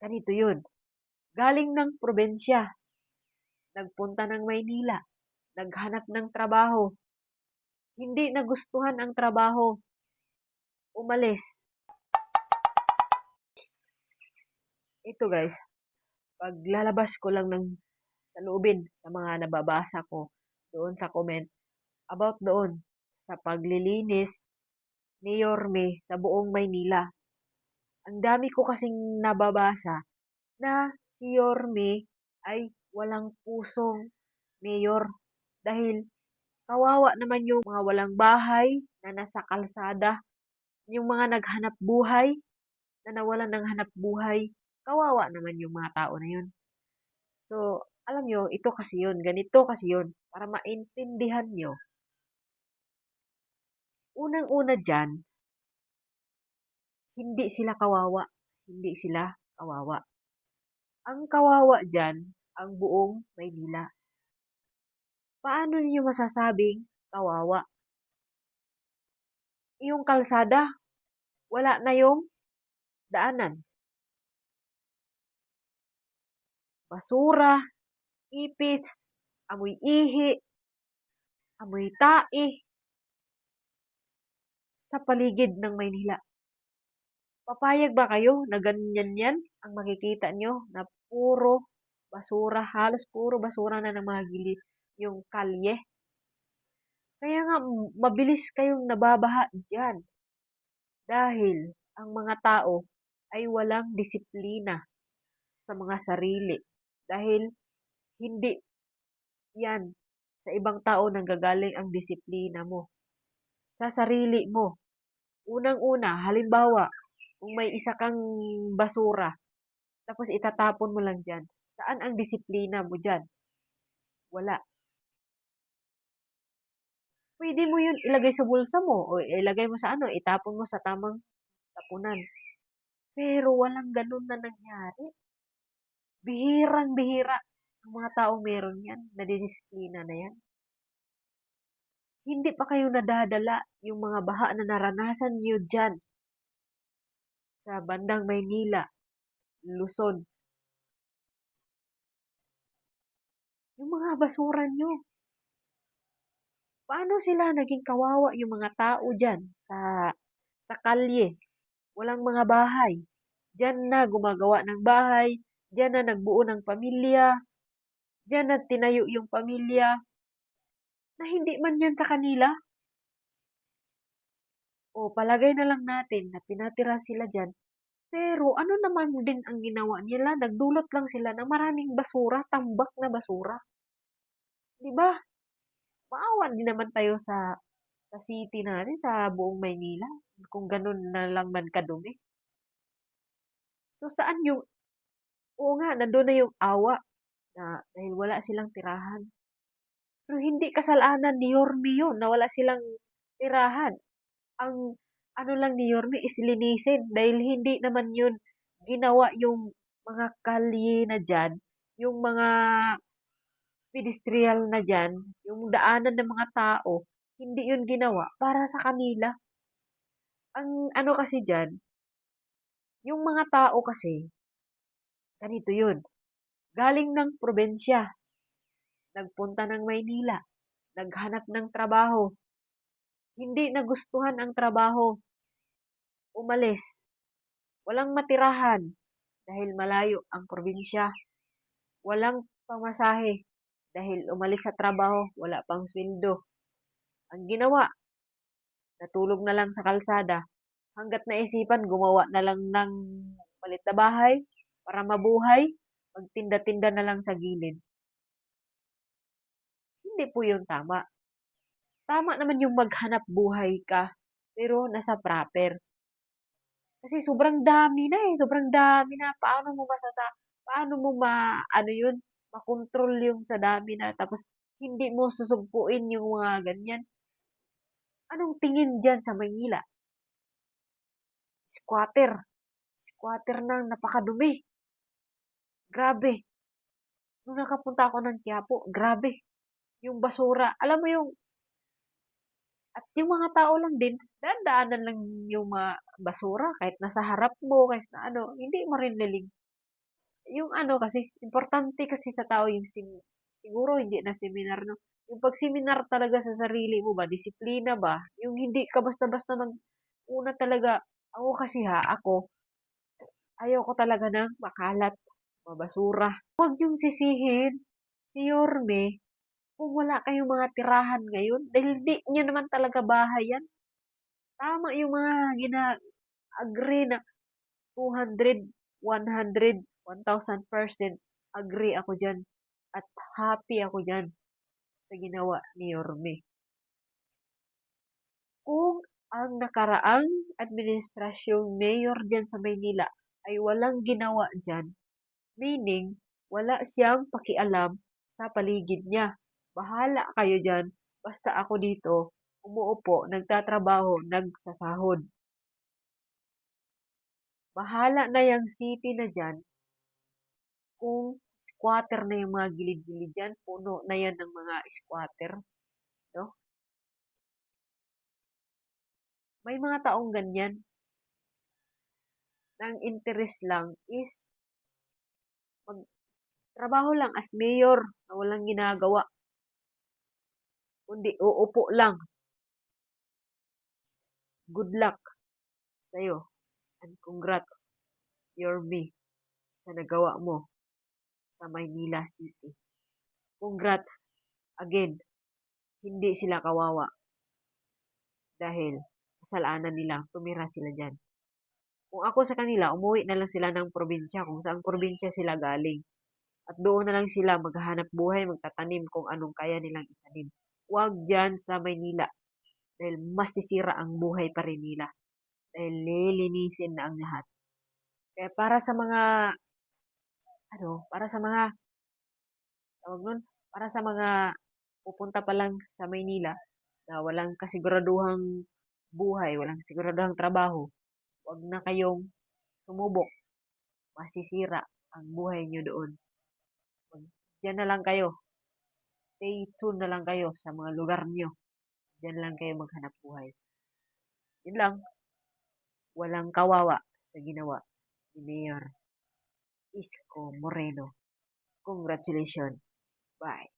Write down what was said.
Ganito yun. Galing ng probensya. Nagpunta ng Maynila. Naghanap ng trabaho. Hindi nagustuhan ang trabaho. Umalis. Ito guys, paglalabas ko lang ng saloobin sa mga nababasa ko doon sa comment about doon sa paglilinis ni Yorme sa buong Maynila. Ang dami ko kasing nababasa na si Yorme ay walang pusong mayor dahil kawawa naman yung mga walang bahay na nasa kalsada, yung mga naghanap buhay na nawalan ng hanap buhay, kawawa naman yung mga tao na yun. So, alam nyo, ito kasi yun, ganito kasi yun, para maintindihan nyo. Unang-una dyan, hindi sila kawawa. Hindi sila kawawa. Ang kawawa dyan, ang buong Maynila. Paano niyo masasabing kawawa? Yung kalsada, wala na yung daanan. Basura, ipis, amoy ihi, amoy tae, sa paligid ng Maynila. Papayag ba kayo na ganyan yan ang makikita nyo na puro basura, halos puro basura na ng mga gilid yung kalye. Kaya nga, mabilis kayong nababaha dyan. Dahil ang mga tao ay walang disiplina sa mga sarili. Dahil hindi yan sa ibang tao nanggagaling ang disiplina mo. Sa sarili mo. Unang-una, halimbawa, kung may isa kang basura, tapos itatapon mo lang dyan, saan ang disiplina mo dyan? Wala. Pwede mo yun ilagay sa bulsa mo o ilagay mo sa ano, itapon mo sa tamang tapunan. Pero walang ganun na nangyari. Bihirang bihira ang mga taong meron yan, nadidisiplina na yan. Hindi pa kayo nadadala yung mga baha na naranasan nyo dyan sa bandang Maynila, Luzon. Yung mga basura nyo, paano sila naging kawawa yung mga tao dyan sa, sa kalye? Walang mga bahay. Diyan na gumagawa ng bahay, diyan na nagbuo ng pamilya, diyan na tinayo yung pamilya, na hindi man yan sa kanila. O palagay na lang natin na pinatira sila dyan, pero ano naman din ang ginawa nila? Nagdulot lang sila ng maraming basura, tambak na basura. 'Di ba? Maawa din naman tayo sa sa city natin, sa buong Maynila, kung ganun na lang man kadumi. So, saan yung, oo nga, nandun na yung awa, na dahil wala silang tirahan. Pero hindi kasalanan ni Yorme yun, na wala silang tirahan. Ang, ano lang ni Yorme is linisin, dahil hindi naman yun ginawa yung mga kalye na dyan, yung mga pedestrial na dyan, yung daanan ng mga tao, hindi yun ginawa para sa kanila. Ang ano kasi dyan, yung mga tao kasi, ganito yun. Galing ng probensya, nagpunta ng Maynila, naghanap ng trabaho, hindi nagustuhan ang trabaho, umalis, walang matirahan, dahil malayo ang probinsya, walang pamasahe, dahil umalis sa trabaho, wala pang sweldo. Ang ginawa, natulog na lang sa kalsada. Hanggat naisipan, gumawa na lang ng malit na bahay para mabuhay, magtinda-tinda na lang sa gilid. Hindi po yun tama. Tama naman yung maghanap buhay ka, pero nasa proper. Kasi sobrang dami na eh, sobrang dami na. Paano mo masasa, paano mo ma, ano yun, makontrol yung sa dami na tapos hindi mo susugpuin yung mga ganyan. Anong tingin dyan sa Maynila? Squatter. Squatter nang napakadumi. Grabe. Nung nakapunta ako ng Quiapo, grabe. Yung basura. Alam mo yung at yung mga tao lang din, daan-daanan lang yung mga basura, kahit nasa harap mo, kahit na ano, hindi mo rin lilig. Yung ano kasi, importante kasi sa tao yung sim siguro hindi na seminar 'no, yung pag-seminar talaga sa sarili mo ba, disiplina ba, yung hindi ka basta-basta mag una talaga ako kasi ha, ako, ayaw ko talaga ng makalat, mabasura. Huwag niyong sisihin. Si Yorme kung wala kayong mga tirahan ngayon dahil di niyo naman talaga bahay yan. Tama yung mga gina-agree na 200, 100, 1,000% agree ako dyan at happy ako dyan sa ginawa ni Yorme. Kung ang nakaraang administrasyong mayor dyan sa Maynila ay walang ginawa dyan, meaning wala siyang pakialam sa paligid niya. Bahala kayo dyan, basta ako dito, umuupo, nagtatrabaho, nagsasahod. Bahala na yung city na dyan kung squatter na yung mga gilid-gilid dyan, puno na yan ng mga squatter. No? May mga taong ganyan. Ang interest lang is magtrabaho lang as mayor na walang ginagawa. Kundi uupo lang. Good luck sa'yo. And congrats, Yorme, sa nagawa mo sa Maynila City. Congrats again. Hindi sila kawawa. Dahil kasalanan nila, tumira sila dyan. Kung ako sa kanila, umuwi na lang sila ng probinsya, kung saan probinsya sila galing. At doon na lang sila maghahanap buhay, magtatanim kung anong kaya nilang itanim. Huwag dyan sa Maynila. Dahil masisira ang buhay pa rin nila. Dahil lilinisin na ang lahat. Kaya para sa mga, ano, para sa mga, tawag nun, para sa mga pupunta pa lang sa Maynila na walang kasiguraduhang buhay, walang siguraduhang trabaho, huwag na kayong sumubok. Masisira ang buhay nyo doon. Dyan na lang kayo. Stay tuned na lang kayo sa mga lugar nyo. Dyan lang kayo maghanap buhay. Yun lang. Walang kawawa sa ginawa ni Mayor Isko Moreno. Congratulations. Bye.